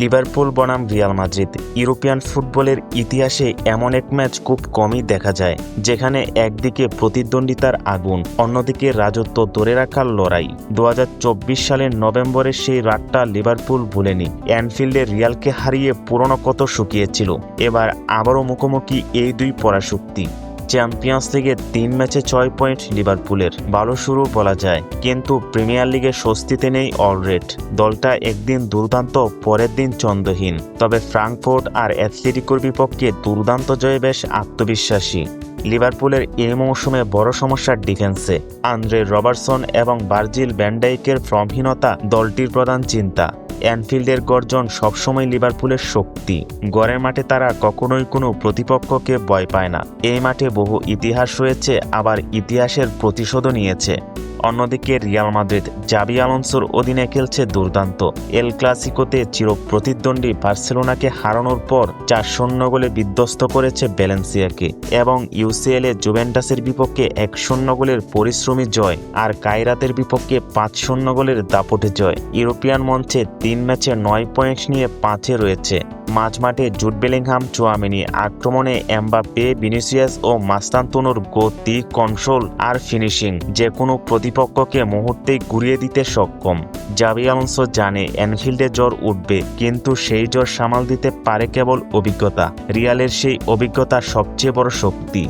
Liverpool বনাম Real Madrid. European ফুটবলের ইতিহাসে এমন এক ম্যাচ খুব কমই দেখা যায়, যেখানে একদিকে প্রতিদ্বন্দ্বিতার আগুন, অন্যদিকে রাজত্ব ধরে রাখার লড়াই। দু হাজার চব্বিশ সালের নভেম্বরের সেই রাতটা লিভারপুল ভুলেনি। অ্যানফিল্ডে রিয়ালকে হারিয়ে পুরনো কত শুকিয়েছিল। এবার আবারও মুখোমুখি এই দুই পরাশক্তি। চ্যাম্পিয়ন্স লিগে তিন ম্যাচে ছয় পয়েন্ট লিভারপুলের ভালো শুরু বলা যায়। কিন্তু প্রিমিয়ার লিগে স্বস্তিতে নেই অলরেড দলটা একদিন দুর্দান্ত, পরের দিন চন্দ্রহীন। তবে ফ্রাঙ্কফোর্ট আর অ্যাথলেটিকোর বিপক্ষে দুর্দান্ত জয়ে বেশ আত্মবিশ্বাসী। লিভারপুলের এই মৌসুমে বড় সমস্যা ডিফেন্সে। আন্দ্রে রবার্টসন এবং বার্জিল ব্যান্ডাইকের ফর্মহীনতা দলটির প্রধান চিন্তা। অ্যানফিল্ডের গর্জন সবসময় লিভারপুলের শক্তি। গড়ের মাঠে তারা কখনোই কোনো প্রতিপক্ষকে ভয় পায় না। এই মাঠে বহু ইতিহাস রয়েছে, আবার ইতিহাসের প্রতিশোধও নিয়েছে। অন্যদিকে রিয়াল মাদ্রিদ জাবি আলোনসোর অধীনে খেলছে দুর্দান্ত। এল ক্লাসিকোতে চির প্রতিদ্বন্দ্বী বার্সেলোনাকে হারানোর পর চার শূন্য গোলে বিধ্বস্ত করেছে ব্যালেন্সিয়াকে এবং ইউসিএল এ জুভেন্টাসের বিপক্ষে এক শূন্য গোলের পরিশ্রমী জয় আর কায়রাতের বিপক্ষে পাঁচ শূন্য গোলের দাপটে জয়। ইউরোপিয়ান মঞ্চে তিন ম্যাচে নয় পয়েন্ট নিয়ে পাঁচে রয়েছে। মাঝমাঠে জুট বেলিংহাম চুয়ামিনি আক্রমণে এমবাপে ভিনিসিয়াস ও মাস্তান্তনুর গতি কন্ট্রোল আর ফিনিশিং যে কোনো প্রতিপক্ষকে মুহূর্তেই ঘুরিয়ে দিতে সক্ষম। জাবি আলোনসো জানে এনফিল্ডে জ্বর উঠবে, কিন্তু সেই জ্বর সামাল দিতে পারে কেবল অভিজ্ঞতা। রিয়ালের সেই অভিজ্ঞতা সবচেয়ে বড় শক্তি।